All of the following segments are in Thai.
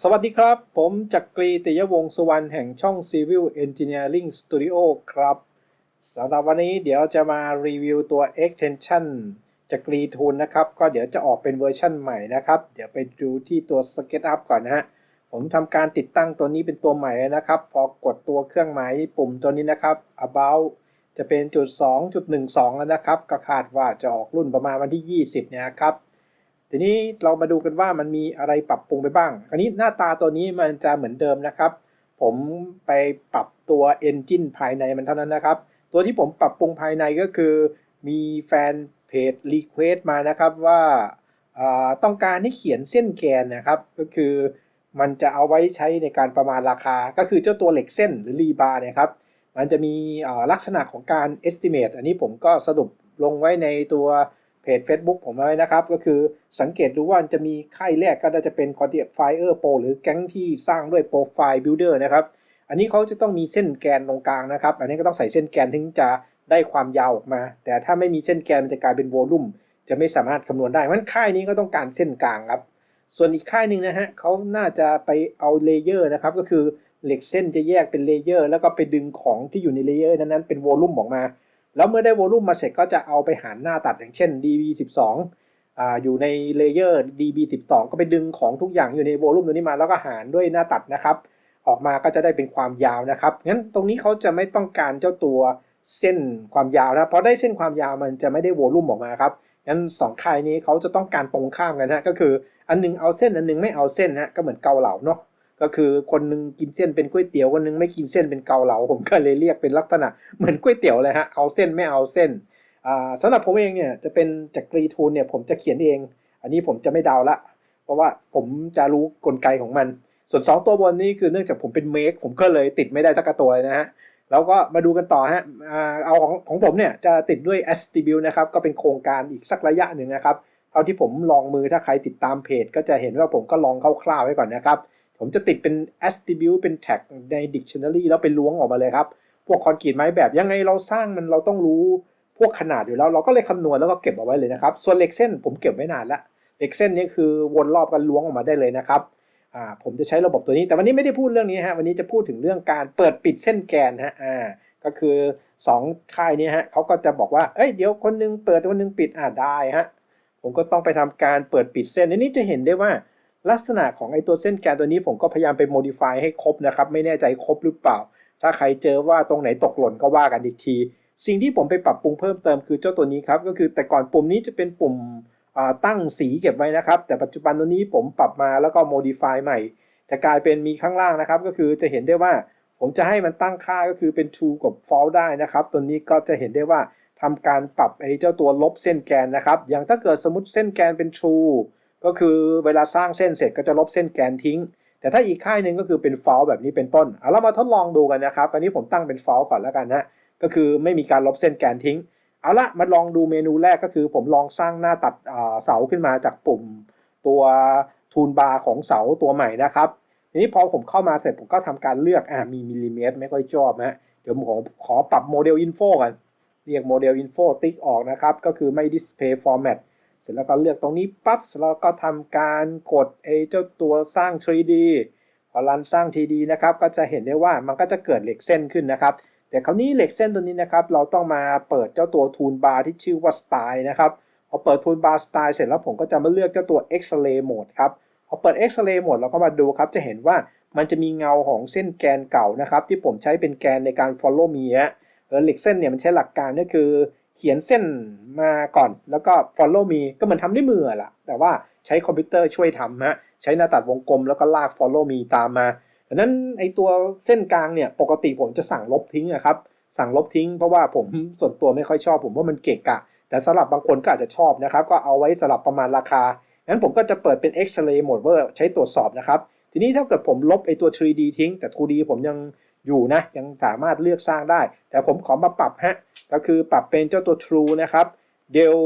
สวัสดีครับ ผมจักรีติยวงศ์สุวรรณแห่งช่อง Civil Engineering Studio ครับสำหรับวันนี้เดี๋ยวจะมารีวิวตัว extension จักรีทูนนะครับ ก็เดี๋ยวจะออกเป็นเวอร์ชั่นใหม่นะครับ เดี๋ยวไปดูที่ตัว SketchUp ก่อนนะฮะ ผมทำการติดตั้งตัวนี้เป็นตัวใหม่นะครับ พอกดตัวเครื่องหมายปุ่มตัวนี้นะครับ about จะเป็นจุด2.12 แล้วนะครับ ก็คาดว่าจะออกรุ่นประมาณวันที่ 20เนี่ยครับ ทีนี้เรามาดูกันว่ามันมีอะไรปรับปรุงไปบ้าง คราวนี้หน้าตาตัวนี้มันจะเหมือนเดิมนะครับ ผมไปปรับตัว Engine ภายในมันเท่านั้นนะครับ ตัวที่ผมปรับปรุงภายในก็คือ มีแฟนเพจรีเควสมานะครับว่าาต้องการให้เขียนเส้นแกนนะครับ ก็คือมันจะเอาไว้ใช้ในการประมาณราคา ก็คือเจ้าตัวเหล็กเส้นหรือรีบาร์นี่ยครับ มันจะมีลักษณะของการ estimate อันนี้ผมก็สรุปลงไว้ในตัว เพจ Facebook ผมไว้นะครับ ก็คือสังเกตดูว่าจะมีค่ายแรกก็น่าจะเป็น Quantifier Pro หรือแก๊งที่สร้างด้วย Profile Builder นะครับ อันนี้เขาจะต้องมีเส้นแกนตรงกลางนะครับ อันนี้ก็ต้องใส่เส้นแกนถึงจะได้ความยาวออกมา แต่ถ้าไม่มีเส้นแกนมันจะกลายเป็นโวลูมจะไม่สามารถคำนวณได้เพราะฉะนั้นค่ายนี้ก็ต้องการเส้นกลางครับ ส่วนอีกค่ายหนึ่งนะฮะเขาน่าจะไปเอาเลเยอร์นะครับ ก็คือเหล็กเส้นจะแยกเป็นเลเยอร์แล้วก็ไปดึงของที่อยู่ในเลเยอร์นั้นๆเป็นโวลูมออกมา แล้วเมื่อได้โวลูมมาเสร็จก็จะเอาไปหารหน้าตัดอย่างเช่น db12 อ่าอยู่ในเลเยอร์ db12 ก็ไปดึงของทุกอย่างอยู่ในโวลูมตัวนี้มาแล้วก็หารด้วยหน้าตัดนะครับ ออกมาก็จะได้เป็นความยาวนะครับงั้นตรงนี้เขาจะไม่ต้องการเจ้าตัวเส้นความยาวนะเพราะได้เส้นความยาวมันจะไม่ได้โวลุ่มออกมาครับงั้นสองค่ายนี้เขาจะต้องการตรงข้ามกันนะก็คืออันหนึงเอาเส้นอันหนึงไม่เอาเส้นนะก็เหมือนเกาเหลาเนาะ ก็คือคนนึงกินเส้นเป็นก๋วยเตี๋ยวคนนึงไม่กินเส้นเป็นเกาเหลาผมก็เลยเรียกเป็นลักษณะเหมือนก๋วยเตี๋ยวเลยฮะเอาเส้นไม่เอาเส้นอ่าสำหรับผมเองเนี่ยจะเป็นจากกรีทูนเนี่ยผมจะเขียนเอง อันนี้ผมจะไม่เดาละ เพราะว่าผมจะรู้กลไกของมัน ส่วน 2 ตัวบนนี้คือเนื่องจากผมเป็นเมคผมก็เลยติดไม่ได้สักตัวนะฮะแล้วก็มาดูกันต่อฮะเอาของของผมเนี่ยจะติดด้วย a s t i b u นะครับก็เป็นโครงการอีกสักระยะหนึ่งนะครับเท่าที่ผมลองมือถ้าใครติดตามเพจ ก็จะเห็นว่าผมก็ลองคร่าวๆไว้ก่อนนะครับ ผมจะติดเป็น attribute เป็น tag ใน dictionary แล้วไปล้วงออกมาเลยครับ พวกคอนกรีตไม้แบบยังไงเราสร้างมันเราต้องรู้พวกขนาดอยู่แล้วเราก็เลยคำนวณแล้วก็เก็บเอาไว้เลยนะครับ ส่วนเหล็กเส้นผมเก็บไว้นานล้วเหล็กเส้นนี่คือวนรอบกันล้วงออกมาได้เลยนะครับอ่าผมจะใช้ระบบตัวนี้แต่วันนี้ไม่ได้พูดเรื่องนี้ฮะวันนี้จะพูดถึงเรื่องการเปิดปิดเส้นแกนฮะอ่าก็คือ 2 ค่ายนี้ฮะเขาก็จะบอกว่าเอ้ยเดี๋ยวคนนึงเปิดคนนึงปิดอ่าได้ฮะผมก็ต้องไปทำการเปิดปิดเส้นอันนี้จะเห็นได้ว่า ลักษณะของไอตัวเส้นแกนตัวนี้ผมก็พยายามไป modify ให้ครบนะครับ ไม่แน่ใจครบหรือเปล่า ถ้าใครเจอว่าตรงไหนตกหล่นก็ว่ากันอีกที สิ่งที่ผมไปปรับปรุงเพิ่มเติมคือเจ้าตัวนี้ครับ ก็คือแต่ก่อนปุ่มนี้จะเป็นปุ่มตั้งสีเก็บไว้นะครับ แต่ปัจจุบันตัวนี้ผมปรับมาแล้วก็ modify ใหม่ จะกลายเป็นมีข้างล่างนะครับ ก็คือจะเห็นได้ว่าผมจะให้มันตั้งค่าก็คือเป็น true กับ false ได้นะครับ ตัวนี้ก็จะเห็นได้ว่าทำการปรับไอ้เจ้าตัวลบเส้นแกนนะครับ อย่างถ้าเกิดสมมติเส้นแกนเป็น true ก็คือเวลาสร้างเส้นเสร็จก็จะลบเส้นแกนทิ้ง แต่ถ้าอีกค่ายหนึ่งก็คือเป็น false แบบนี้เป็นต้นเอาเรามาทดลองดูกันนะครับอันนี้ผมตั้งเป็น false ก่อนแล้วกันนะก็คือไม่มีการลบเส้นแกนทิ้ง เอาละมาลองดูเมนูแรกก็คือผมลองสร้างหน้าตัดเสาขึ้นมาจากปุ่มตัวทูนบาร์ของเสาตัวใหม่นะครับทีนี้พอผมเข้ามาเสร็จผมก็ทำการเลือกอ่ามีมิลลิเมตรไม่ค่อยชอบนะเดี๋ยวผมขอขอปรับโมเดลอินโฟกันเรียกโมเดลอินโฟติ๊กออกนะครับ ก็คือไม่ display format เสร็จแล้วก็เลือกตรงนี้ปั๊บเสร็จแล้วก็ทำการกดไอ้เจ้าตัวสร้าง 3D พอรันสร้าง 3D นะครับก็จะเห็นได้ว่ามันก็จะเกิดเหล็กเส้นขึ้นนะครับ แต่คราวนี้เหล็กเส้นตัวนี้นะครับ เราต้องมาเปิดเจ้าตัวทูนบาร์ที่ชื่อว่า Style นะครับพอเปิดทูนบาร์ Style เสร็จแล้วผมก็จะมาเลือกเจ้าตัว X-ray mode ครับพอเปิด X-ray mode เราก็มาดูครับจะเห็นว่ามันจะมีเงาของเส้นแกนเก่านะครับ ที่ผมใช้เป็นแกนในการ follow me ฮะเหล็กเส้นเนี่ยมันใช้หลักการก็คือ เขียนเส้นมาก่อน แล้วก็ follow me ก็เหมือนทำด้วยมือละแต่ว่าใช้คอมพิวเตอร์ช่วยทำฮะใช้หน้าตัดวงกลมแล้วก็ลาก follow me ตามมาดังนั้นไอตัวเส้นกลางเนี่ยปกติผมจะสั่งลบทิ้งนะครับ สั่งลบทิ้งเพราะว่าผมส่วนตัวไม่ค่อยชอบผมว่ามันเกะกะ แต่สำหรับบางคนก็อาจจะชอบนะครับ ก็เอาไว้สำหรับประมาณราคางั้นผมก็จะเปิดเป็น X-ray mode เพื่อใช้ตรวจสอบนะครับ ทีนี้ถ้าเกิดผมลบไอตัว 3D ทิ้ง แต่ 2D ผมยัง อยู่นะยังสามารถเลือกสร้างได้ แต่ผมขอมาปรับฮะก็คือปรับเป็นเจ้าตัว true นะครับเดล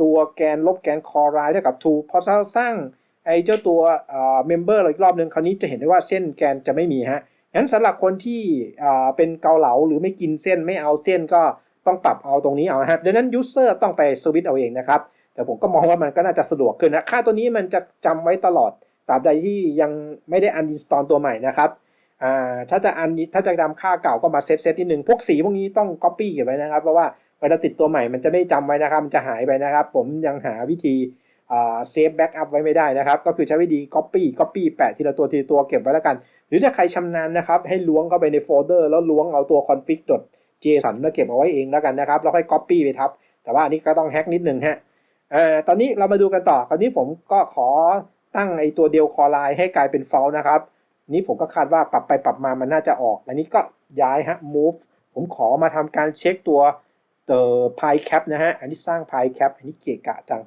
ตัวแกนลบแกนคอไรเท่ากับ true พอเราสร้างไอเจ้าตัวเอ่อ member อีกรอบหนึ่งคราวนี้จะเห็นได้ว่าเส้นแกนจะไม่มีฮะงั้นสำหรับคนที่อ่าเป็นเกาเหลาหรือไม่กินเส้นไม่เอาเส้นก็ต้องปรับเอาตรงนี้เอานะครับดังนั้น user ต้องไปสวิตเอาเองนะครับ แต่ผมก็มองว่ามันก็น่าจะสะดวกขึ้นนะ ค่าตัวนี้มันจะจำไว้ตลอด ตราบใดที่ยังไม่ได้ uninstall ตัวใหม่นะครับ อ่าถ้าจะอันถ้าจะจำค่าเก่าก็มาเซตเซตนิดหนึ่งพวกสีพวกนี้ต้อง copy เก็บไว้นะครับเพราะว่าเวลาติดตัวใหม่มันจะไม่จำไว้นะครับ มันจะหายไปนะครับ ผมยังหาวิธีเซฟแบ็กอัพไว้ไม่ได้นะครับ ก็คือใช้วิธี copy copy แปะทีละตัวทีละตัวเก็บไว้แล้วกัน หรือถ้าใครชำนาญนะครับ ให้ล้วงเข้าไปในโฟลเดอร์แล้วล้วงเอาตัว config json มาเก็บเอาไว้เองแล้วกันนะครับ แล้วค่อย copy ไปทับ แต่ว่าอันนี้ก็ต้องแฮกนิดหนึ่งฮะเออตอนนี้เรามาดูกันต่อ คราวนี้ผมก็ขอตั้งไอตัวเดียวคอไลน์ให้กลายเป็น f a l นะครับ นี้ผมก็คาดว่าปรับไปปรับมามันน่าจะออก อันนี้ก็ย้ายฮะ move ผมขอมาทำการเช็คตัวเตอ่อ pi cap นะฮะ อันนี้สร้าง pi cap อันนี้เกะกะจัง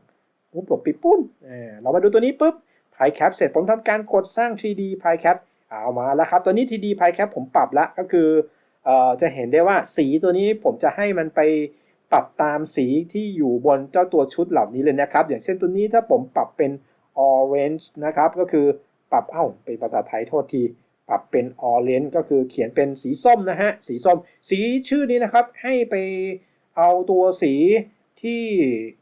ปุ๊บหลบไปปุ้นเออเรามาดูตัวนี้ปุ๊บ pi cap เสร็จผมทำการกดสร้าง 3D pi cap เอามาแล้วครับ ตัวนี้ 3D pi cap ผมปรับล้วก็คือเอ่อจะเห็นได้ว่าสีตัวนี้ผมจะให้มันไปปรับตามสีที่อยู่บนเจ้าตัวชุดเหล่านี้เลยนะครับ อย่างเช่นตัวนี้ถ้าผมปรับเป็น orange นะครับ ก็คือ ปรับเอ้าเป็นภาษาไทยโทษที ปรับเป็น orange ก็คือเขียนเป็นสีส้มนะฮะ สีส้ม สีชื่อนี้นะครับให้ไปเอาตัวสีที่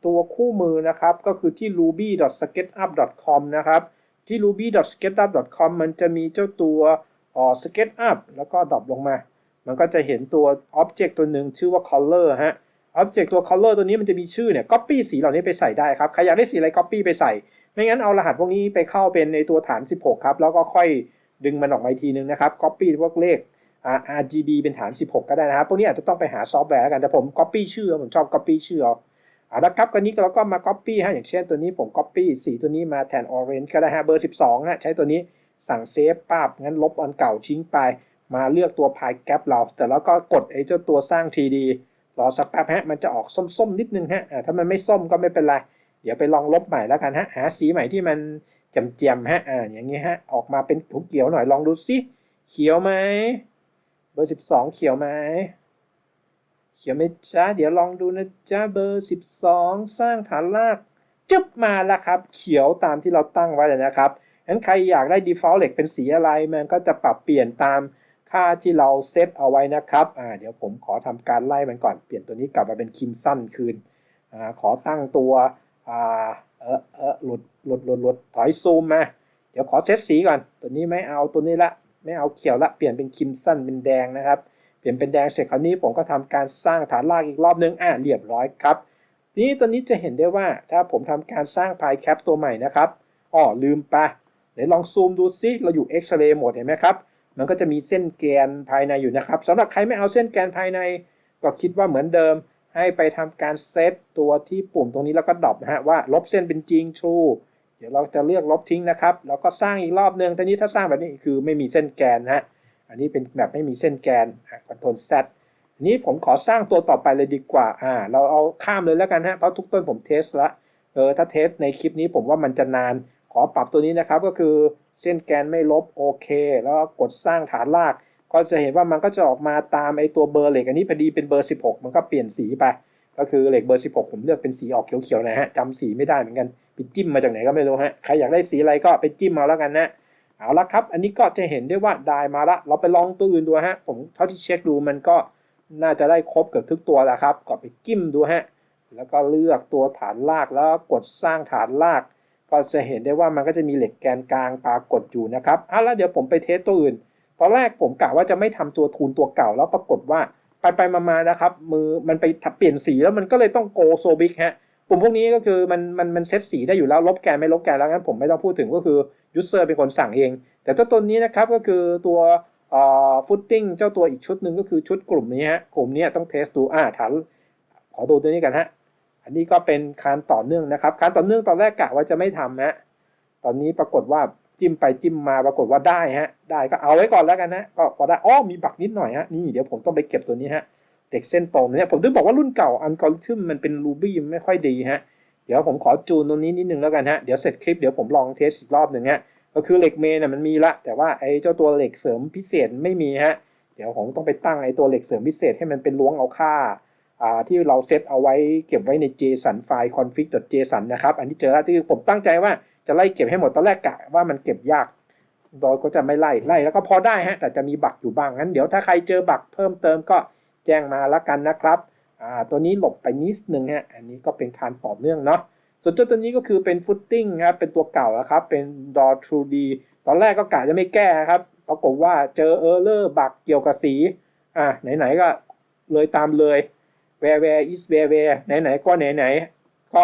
ตัวคู่มือนะครับ ก็คือที่ ruby.sketchup.com นะครับ ที่ ruby.sketchup.com มันจะมีเจ้าตัวอ่อ sketchup แล้วก็ดรอปลงมา มันก็จะเห็นตัว object ตัวหนึ่งชื่อว่า color ฮะ object ตัว color ตัวนี้มันจะมีชื่อเนี่ย copy สีเหล่านี้ไปใส่ได้ครับ ใครอยากได้สีอะไร copy ไปใส่ ไม่งั้นเอารหัสพวกนี้ไปเข้าเป็นในตัวฐาน 16 ครับ แล้วก็ค่อยดึงมันออกมาอีกทีนึงนะครับ copy พวกเลข RGB เป็นฐาน 16 ก็ได้นะครับ พวกนี้อาจจะต้องไปหาซอฟต์แวร์แล้วกัน แต่ผม copy ชื่อ ผมชอบ copy ชื่อเอาเอาละครับกันนี้เราก็มา copy ฮะ อย่างเช่นตัวนี้ผม copy สีตัวนี้มาแทน orange ก็ได้ฮะ เบอร์ 12ฮะใช้ตัวนี้สั่งเซฟปั๊บงั้นลบอันเก่าทิ้งไป มาเลือกตัว pi gap เรา แต่แล้วก็กดไอ้เจ้าตัวสร้าง 3D รอสักแป๊บฮะ มันจะออกส้มๆนิดนึงฮะ ถ้ามันไม่ส้มก็ไม่เป็นไร เดี๋ยวไปลองลบใหม่แล้วกันฮะ หาสีใหม่ที่มันแจ่มๆฮะ อ่า อย่างงี้ฮะ ออกมาเป็นเขียวหน่อย ลองดูสิเขียวไหม เบอร์12เขียวไหม เขียวไหมจ้าเดี๋ยวลองดูนะจ้าเบอร์12สร้างฐานราก จึ๊บมาแล้วครับ เขียวตามที่เราตั้งไว้เลยนะครับงั้นใครอยากได้ default เหล็กเป็นสีอะไร มันก็จะปรับเปลี่ยนตามค่าที่เราเซตเอาไว้นะครับ อ่า เดี๋ยวผมขอทำการไล่มันก่อน เปลี่ยนตัวนี้กลับมาเป็นคิมสั้นคืน อ่า ขอตั้งตัว อ่าเออเออหลุดหลุดหลุดหลุดถอยซูมมา เดี๋ยวขอเซตสีก่อน ตัวนี้ไม่เอาตัวนี้ละ ไม่เอาเขียวละ เปลี่ยนเป็นครีมสั้นเป็นแดงนะครับ เปลี่ยนเป็นแดงเสร็จคราวนี้ผมก็ทำการสร้างฐานรากอีกรอบนึง อะเรียบร้อยครับทีนี้ตัวนี้จะเห็นได้ว่าถ้าผมทำการสร้างพายแคปตัวใหม่นะครับอ๋อลืมไปเดี๋ยวลองซูมดูซิเราอยู่เอ็กซเรย์โหมดเห็นไหมครับ มันก็จะมีเส้นแกนภายในอยู่นะครับสำหรับใครไม่เอาเส้นแกนภายใน ก็คิดว่าเหมือนเดิม ให้ไปทำการเซตตัวที่ปุ่มตรงนี้แล้วก็ดรอปนะฮะว่าลบเส้นเป็นจริง true เดี๋ยวเราจะเลือกลบทิ้งนะครับแล้วก็สร้างอีกรอบหนึ่งทีนี้ถ้าสร้างแบบนี้คือไม่มีเส้นแกนนะฮะอันนี้เป็นแบบไม่มีเส้นแกนคอะ Ctrl Z ทีนี้ผมขอสร้างตัวต่อไปเลยดีกว่าอ่าเราเอาข้ามเลยแล้วกันฮะเพราะทุกต้นผมเทสละเออถ้าเทสในคลิปนี้ผมว่ามันจะนานขอปรับตัวนี้นะครับก็คือเส้นแกนไม่ลบโอเค แล้วกดสร้างฐานราก ก็จะเห็นว่ามันก็จะออกมาตามไอตัวเบอร์เหล็กอันนี้พอดีเป็นเบอร์ 16 มันก็เปลี่ยนสีไป ก็คือเหล็กเบอร์ 16 ผมเลือกเป็นสีออกเขียวๆนะฮะจำสีไม่ได้เหมือนกันไปจิ้มมาจากไหนก็ไม่รู้ฮะใครอยากได้สีอะไรก็ไปจิ้มเอาแล้วกันนะเอาละครับ อันนี้ก็จะเห็นได้ว่าได้มาละเราไปลองตัวอื่นดูฮะผมเท่าที่เช็คดูมันก็น่าจะได้ครบเกือบทุกตัวแล้วครับก็ไปจิ้มดูฮะแล้วก็เลือกตัวฐานรากแล้วกดสร้างฐานราก ก็จะเห็นได้ว่ามันก็จะมีเหล็กแกนกลางปรากฏอยู่นะครับเอาละเดี๋ยวผมไปเทสตัวอื่น อนแรกผมกะว่าจะไม่ทำตัวทูนตัวเก่าแล้วปรากฏว่าไปไปมาๆนะครับ มือมันไปเปลี่ยนสีแล้วมันก็เลยต้องโกโซบิกฮะปุ่มพวกนี้ก็คือมันมันมันเซตสีได้อยู่แล้วลบแกนไม่ลบแกนแล้วงั้นผมไม่ต้องพูดถึงก็คือยูเซอร์เป็นคนสั่งเอง แต่เจ้าตัวนี้นะครับก็คือตัวเอ่อฟุตติ้งเจ้าตัวอีกชุดหนึ่งก็คือชุดกลุ่มนี้ฮะกลุ่มนี้ต้องเทสดูอ่าฐานขอดูตัวนี้กันฮะอันนี้ก็เป็นการต่อเนื่องนะครับการต่อเนื่องตอนแรกกะว่าจะไม่ทำฮะตอนนี้ปรากฏว่า จิ้มไปจิ้มมาปรากฏว่าได้ฮะ ได้ก็เอาไว้ก่อนแล้วกันนะก็พอได้อ้อมีบักนิดหน่อยฮะนี่เดี๋ยวผมต้องไปเก็บตัวนี้ฮะเด็กเส้นตรงเนี่ยผมถึงบอกว่ารุ่นเก่าอัลกอริทึมมันเป็น Ruby ไม่ค่อยดีฮะเดี๋ยวผมขอจูนตรงนี้นิดนึงแล้วกันฮะเดี๋ยวเสร็จคลิปเดี๋ยวผมลองเทสอีกรอบหนึ่งฮะก็คือเหล็กเมนน่ะมันมีละ แต่ว่าไอ้เจ้าตัวเหล็กเสริมพิเศษไม่มีฮะเดี๋ยวผมต้องไปตั้งไอ้ตัวเหล็กเสริมพิเศษให้มันเป็นล้วงเอาค่าอ่าที่เราเซตเอาไว้เก็บไว้ใน JSON ไฟล์ config.json นะครับ อันนี้เจอแล้วที่ผมตั้งใจว่า จะไล่เก็บให้หมดตอนแรกกะว่ามันเก็บยากโดยก็จะไม่ไล่ไล่แล้วก็พอได้ฮะแต่จะมีบักอยู่บ้างงั้นเดี๋ยวถ้าใครเจอบักเพิ่มเติมก็แจ้งมาล้วกันนะครับอ่าตัวนี้หลบไปนิดนึงฮะอันนี้ก็เป็นการต่อเนื่องเนาะส่วนเจ้าตัวนี้ก็คือเป็นฟุตติ้งครับเป็นตัวเก่านะครับเป็น DAW True D ตอนแรกก็กะจะไม่แก้ครับปรากฏว่าเจอเออร์เลอร์บักเกี่ยวกับสีอะไหนๆก็เลยตามเลย where where is where where ไหนๆก็ไหนๆก็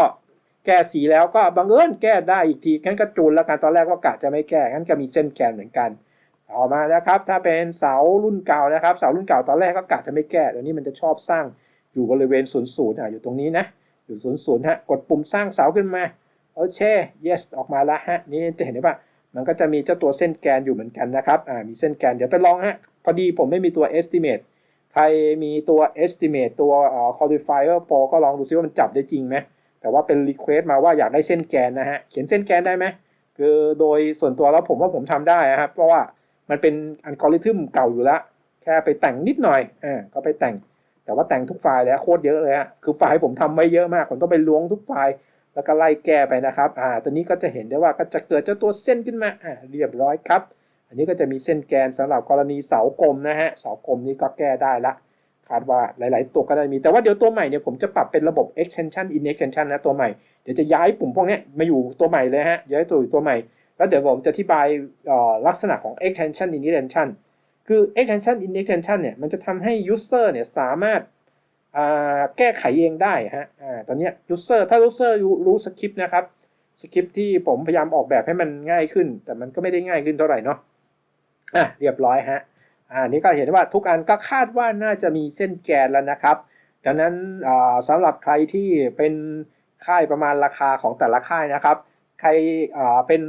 แก้สีแล้วก็บังเอิญแก้ได้อีกทีงั้นก็จูนแล้วกันตอนแรกว่ากะจะไม่แก้งั้นก็มีเส้นแกนเหมือนกันต่อมานะครับ ถ้าเป็นเสารุ่นเก่านะครับ เสารุ่นเก่าตอนแรกก็กะจะไม่แก้เดี๋ยวนี้มันจะชอบสร้างอยู่บริเวณศูนย์ศูนย์อะอยู่ตรงนี้นะอยู่ศูนย์ศูนย์ฮะกดปุ่มสร้างเสาขึ้นมาโอเค yes ออกมาล้วฮะนี่จะเห็นได้ปะมันก็จะมีเจ้าตัวเส้นแกนอยู่เหมือนกันนะครับอ่ามีเส้นแกนเดี๋ยวไปลองฮะพอดีผมไม่มีตัว estimate ใครมีตัว estimate ตัวเอ่อ qualifier pro ก็ลองดูซิว่ามันจับได้จริงไหม แต่ว่าเป็น request มาว่าอยากได้เส้นแกนนะฮะ เขียนเส้นแกนได้ไหมคือโดยส่วนตัวแล้วผมว่าผมทำได้นะครับ เพราะว่ามันเป็นอัลกอริทึมเก่าอยู่แล้วแค่ไปแต่งนิดหน่อยอ่าก็ไปแต่ง แต่ว่าแต่งทุกไฟล์แล้วโคตรเยอะเลยฮะคือไฟล์ผมทำไว้เยอะมาก ผมต้องไปล้วงทุกไฟล์แล้วก็ไล่แก้ไปนะครับอ่าตัวนี้ก็จะเห็นได้ว่าก็จะเกิดเจ้าตัวเส้นขึ้นมาอ่าเรียบร้อยครับ อันนี้ก็จะมีเส้นแกนสำหรับกรณีเสากลมนะฮะเสากลมนี้ก็แก้ได้ละ คาดว่าหลาย ๆ ตัวก็ได้มี แต่ว่าเดี๋ยวตัวใหม่เนี่ยผมจะปรับเป็นระบบ extension in extension นะตัวใหม่ เดี๋ยวจะย้ายปุ่มพวกนี้มาอยู่ตัวใหม่เลยฮะย้ายตัวอยู่ตัวใหม่ แล้วเดี๋ยวผมจะอธิบายลักษณะของ extension in extension คือ extension in extension เนี่ยมันจะทำให้ user เนี่ยสามารถแก้ไขเองได้ฮะอตอนนี้ user ถ้า user รู้รู้สคริปต์นะครับสคริปต์ที่ผมพยายามออกแบบให้มันง่ายขึ้น แต่มันก็ไม่ได้ง่ายขึ้นเท่าไหร่เนาะอะเรียบร้อยฮะ อ่านี่ก็เห็นว่าทุกอันก็คาดว่าน่าจะมีเส้นแกนแล้วนะครับ ดังนั้นอ่าสำหรับใครที่เป็นค่ายประมาณราคาของแต่ละค่ายนะครับ ใครเป็น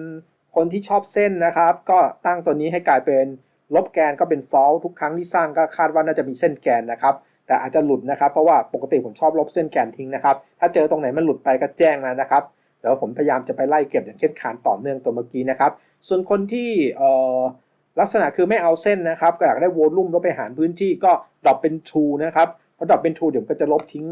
คนที่ชอบเส้นนะครับ ก็ตั้งตัวนี้ให้กลายเป็นลบแกนก็เป็น false ทุกครั้งที่สร้างก็คาดว่าน่าจะมีเส้นแกนนะครับ แต่อาจจะหลุดนะครับ เพราะว่าปกติผมชอบลบเส้นแกนทิ้งนะครับ ถ้าเจอตรงไหนมันหลุดไปก็แจ้งมานะครับเดี๋ยวผมพยายามจะไปไล่เก็บอย่างเช่นคานต่อเนื่องตัวเมื่อกี้นะครับ ส่วนคนที่เอ่อ ลักษณะคือไม่เอาเส้นนะครับก็อยากได้วอลลุ่มลบไปหารพื้นที่ก็ดรอปเป็น true นะครับพอดรอปเป็น true เดี๋ยวก็จะลบทิ้ง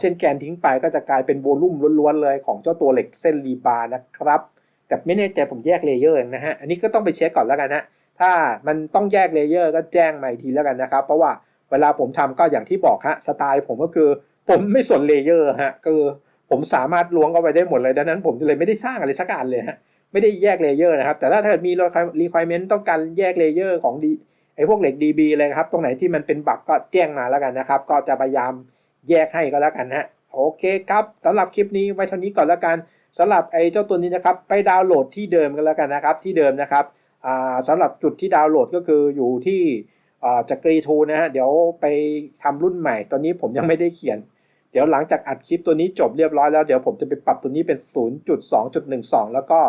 เส้นแกนทิ้งไปก็จะกลายเป็นวอลลุ่มล้วนๆเลยของเจ้าตัวเหล็กเส้นรีบาร์นะครับแต่ไม่แน่ใจผมแยกเลเยอร์นะฮะอันนี้ก็ต้องไปเช็คก่อนแล้วกันนะถ้ามันต้องแยกเลเยอร์ก็แจ้งมาอีกทีแล้วกันนะครับ เพราะว่าเวลาผมทำก็อย่างที่บอกฮะสไตล์ผมก็คือผมไม่สนเลเยอร์ฮะคือผมสามารถล้วงเข้าไปได้หมดเลยดังนั้นผมเลยไม่ได้สร้างอะไรสักอันเลยฮะ ไม่ได้แยกเลเยอร์นะครับ แต่ถ้าถ้ามี requirement ต้องการแยกเลเยอร์ของดีไอ้พวกเหล็ก DB เลยครับ ตรงไหนที่มันเป็นบักก็แจ้งมาแล้วกันนะครับ ก็จะพยายามแยกให้ก็แล้วกันฮะโอเคครับสำหรับคลิปนี้ไว้เท่านี้ก่อนแล้วกันสำหรับไอ้เจ้าตัวนี้นะครับ ไปดาวน์โหลดที่เดิมกันแล้วกันนะครับ ที่เดิมนะครับอ่าสำหรับจุดที่ดาวน์โหลดก็คืออยู่ที่อ่าจากรีทูนะฮะเดี๋ยวไปทำรุ่นใหม่ ตอนนี้ผมยังไม่ได้เขียน เดี๋ยวหลังจากอัดคลิปตัวนี้จบเรียบร้อยแล้วเดี๋ยวผมจะไปปรับตัวนี้เป็น 0.2.12 แล้วก็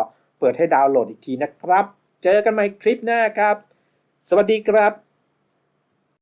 เปิดให้ดาวน์โหลดอีกทีนะครับ เจอกันใหม่คลิปหน้าครับ สวัสดีครับ